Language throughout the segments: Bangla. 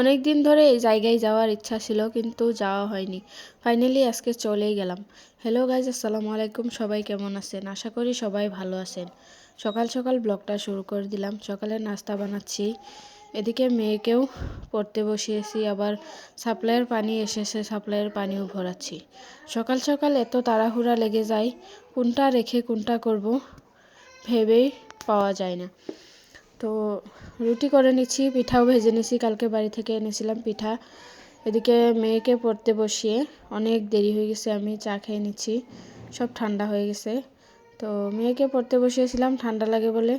অনেক দিন ধরে এই জায়গায় যাওয়ার ইচ্ছা ছিল, কিন্তু যাওয়া হয়নি। ফাইনালি আজকে চলেই গেলাম। হ্যালো গাইজ আসসালামু আলাইকুম। সবাই কেমন আছেন? আশা করি সবাই ভালো আছেন। সকাল সকাল ব্লগটা শুরু করে দিলাম। সকালে নাস্তা বানাচ্ছি। এদিকে মেয়েকেও পড়তে বসিয়েছি, আবার সাপ্লাইয়ের পানি এসেছে, সাপ্লাইয়ের পানিও ভরাচ্ছি। সকাল সকাল এত তাড়াহুড়া লেগে যায়, কোনটা রেখে কোনটা করব ভেবেই পাওয়া যায় না। তো রুটি করে নিচ্ছি, পিঠাও ভেজে নিচ্ছি কালকে বাড়ি থেকে এনেছিলাম পিঠা। এদিকে মেয়েকে পড়তে বসিয়ে অনেক দেরি হয়ে গেছে, আমি চা খেয়ে নিচ্ছি, সব ঠান্ডা হয়ে গেছে। তো মেয়েকে পড়তে বসিয়েছিলাম, ঠান্ডা লাগে বলে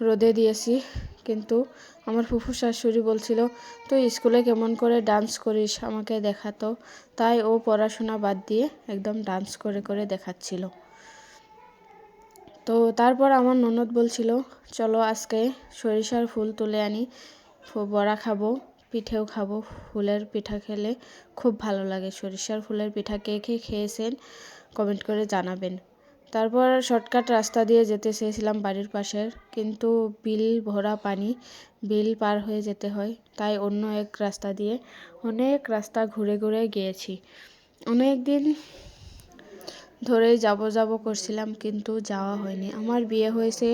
রোদে দিয়েছি, কিন্তু আমার ফুফু শাশুড়ি বলছিল, তুই স্কুলে কেমন করে ডান্স করিস, আমাকে দেখাতো তাই ও পড়াশোনা বাদ দিয়ে একদম ডান্স করে করে দেখাচ্ছিল। তো তারপর আমার ননদ বলছিল, চলো আজকে সরিষার ফুল তুলে আনি বড়া খাব, পিঠেও খাব, ফুলের পিঠা খেলে খুব ভালো লাগে। সরিষার ফুলের পিঠা কে কে খেয়েছেন কমেন্ট করে জানাবেন। তারপর শর্টকাট রাস্তা দিয়ে যেতে চেয়েছিলাম বাড়ির পাশের, কিন্তু বিল ভরা পানি, বিল পার হয়ে যেতে হয়, তাই অন্য এক রাস্তা দিয়ে অনেক রাস্তা ঘুরে ঘুরে গিয়েছি। অনেক দিন ধরেই যাব যাব করছিলাম কিন্তু যাওয়া হয়নি। আমার বিয়ে হয়েছে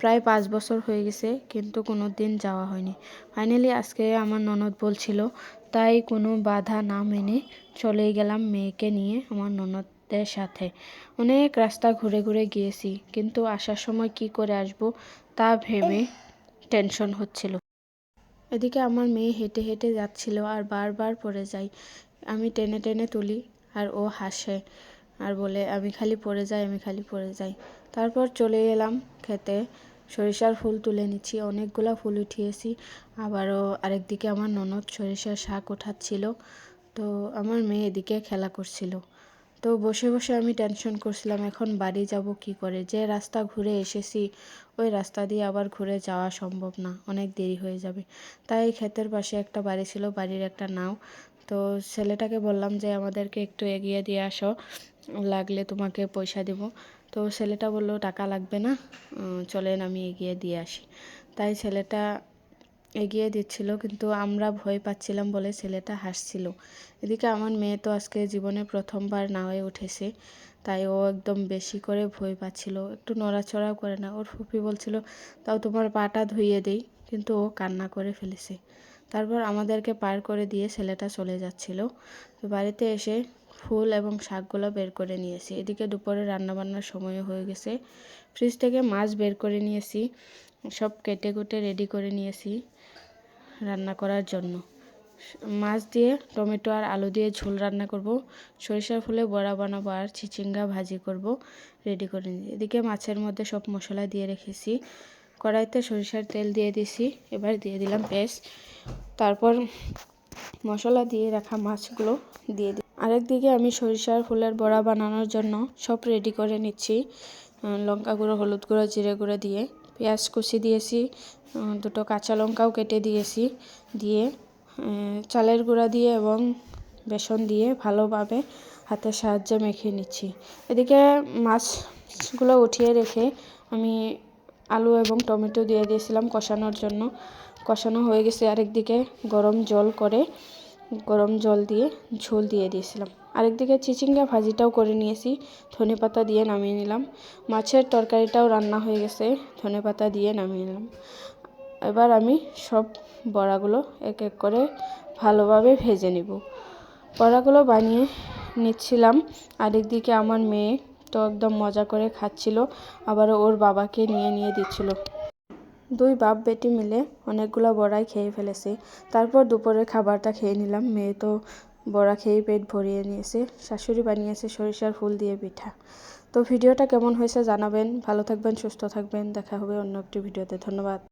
প্রায় পাঁচ বছর হয়ে গেছে কিন্তু কোনো দিন যাওয়া হয়নি। ফাইনালি আজকে আমার ননদ বলছিল, তাই কোনো বাধা না মেনে চলেই গেলাম মেয়েকে নিয়ে আমার ননদদের সাথে। অনেক রাস্তা ঘুরে ঘুরে গিয়েছি কিন্তু আসার সময় কি করে আসব তা ভেবে টেনশন হচ্ছিল। এদিকে আমার মেয়ে হেঁটে হেঁটে যাচ্ছিল আর বারবার পড়ে যায়। আমি টেনে টেনে তুলি আর ও হাসে। আর বলে, আমি খালি পড়ে যাই, আমি খালি পড়ে যাই। তারপর চলে এলাম খেতে। সরিষার ফুল তুলে নিচ্ছি। অনেকগুলো ফুল উঠিয়েছি। আবারও আরেকদিকে আমার ননদ সরিষার শাক ওঠাচ্ছিল। তো আমার মেয়ে এদিকে খেলা করছিল। তো বসে বসে আমি টেনশন করছিলাম, এখন বাড়ি যাব কি করে? যে রাস্তা ঘুরে এসেছি, ওই রাস্তা দিয়ে আবার ঘুরে যাওয়া সম্ভব না, অনেক দেরি হয়ে যাবে। তাই ক্ষেতের পাশে একটা বাড়ি ছিল, বাড়ির একটা নাও। তো ছেলেটাকে বললাম যে, আমাদেরকে একটু এগিয়ে দিয়ে আসো। লাগলে তোমাকে পয়সা দেব। তো ছেলেটা বলল, টাকা লাগবে না চলেন আমি এগিয়ে দিয়ে আসি। তাই ছেলেটা এগিয়ে দিচ্ছিল, কিন্তু আমরা ভয় পাচ্ছিলাম বলে ছেলেটা হাসছিল। এদিকে আমার মেয়ে তো আজকে জীবনে প্রথমবার নাওয়ে উঠেছে, তাই ও একদম বেশি করে ভয় পাচ্ছিল। একটু নড়াচড়াও করে না, ওর ফুপি বলছিল তাও তোমার পাটা ধুইয়ে দেই। কিন্তু ও কান্না করে ফেলেছে। তারপর আমাদেরকে পার করে দিয়ে ছেলেটা চলে যাচ্ছিল। তো বাড়িতে এসে ফুল এবং শাকগুলো বের করে নিয়েছি। এদিকে দুপুরে রান্নাবান্নার সময়ও হয়ে গেছে। ফ্রিজ থেকে মাছ বের করে নিয়েছি। সব কেটে কুটে রেডি করে নিয়েছি রান্না করার জন্য। মাছ দিয়ে টমেটো আর আলু দিয়ে ঝোল রান্না করব। সরিষার ফুলে বড়া বানাবো আর চিচিঙ্গা ভাজি করব রেডি করে নিই এদিকে মাছের মধ্যে সব মশলা দিয়ে রেখেছি। কড়াইতে সরিষার তেল দিয়ে দিছি। এবার দিয়ে দিলাম পেস্ট। তারপর মশলা দিয়ে রাখা মাছগুলো দিয়ে আরেকদিকে আমি সরিষার ফুলের বড়া বানানোর জন্য সব রেডি করে নিচ্ছি। লঙ্কা গুঁড়ো, হলুদ গুঁড়ো, জিরে গুঁড়ো দিয়ে পেঁয়াজ কুচি দিয়েছি দুটো কাঁচা লঙ্কাও কেটে দিয়েছি দিয়ে চালের গুঁড়া দিয়ে এবং বেসন দিয়ে ভালোভাবে হাতের সাহায্যে মেখে নিচ্ছি। এদিকে মাছগুলো উঠিয়ে রেখে আমি আলু এবং টমেটো দিয়ে দিয়েছিলাম কষানোর জন্য। কষানো হয়ে গেছে আরেকদিকে গরম জল করে। গরম জল দিয়ে ঝোল দিয়ে দিয়েছিলাম। আরেকদিকে চিচিঙ্গা ভাজিটাও করে নিয়েছি। ধনে পাতা দিয়ে নামিয়ে নিলাম। মাছের তরকারিটাও রান্না হয়ে গেছে। ধনে পাতা দিয়ে নামিয়ে নিলাম। এবার আমি সব বড়াগুলো এক এক করে ভালোভাবে ভেজে নিব। বড়াগুলো বানিয়ে নিচ্ছিলাম। আরেকদিকে আমার মেয়ে তো একদম মজা করে খাচ্ছিল। আবার ওর বাবাকে নিয়ে নিয়ে দিচ্ছিল। দুই বাপ বেটি মিলে অনেকগুলো বড়াই খেয়ে ফেলেছি। তারপর দুপুরের খাবারটা খেয়ে নিলাম। মেয়ে তো বড়া খেয়ে পেট ভরিয়ে নিয়েছে। শাশুড়ি বানিয়েছে সরিষার ফুল দিয়ে পিঠা। তো ভিডিওটা কেমন হয়েছে জানাবেন। ভালো থাকবেন, সুস্থ থাকবেন। দেখা হবে অন্য একটি ভিডিওতে। ধন্যবাদ।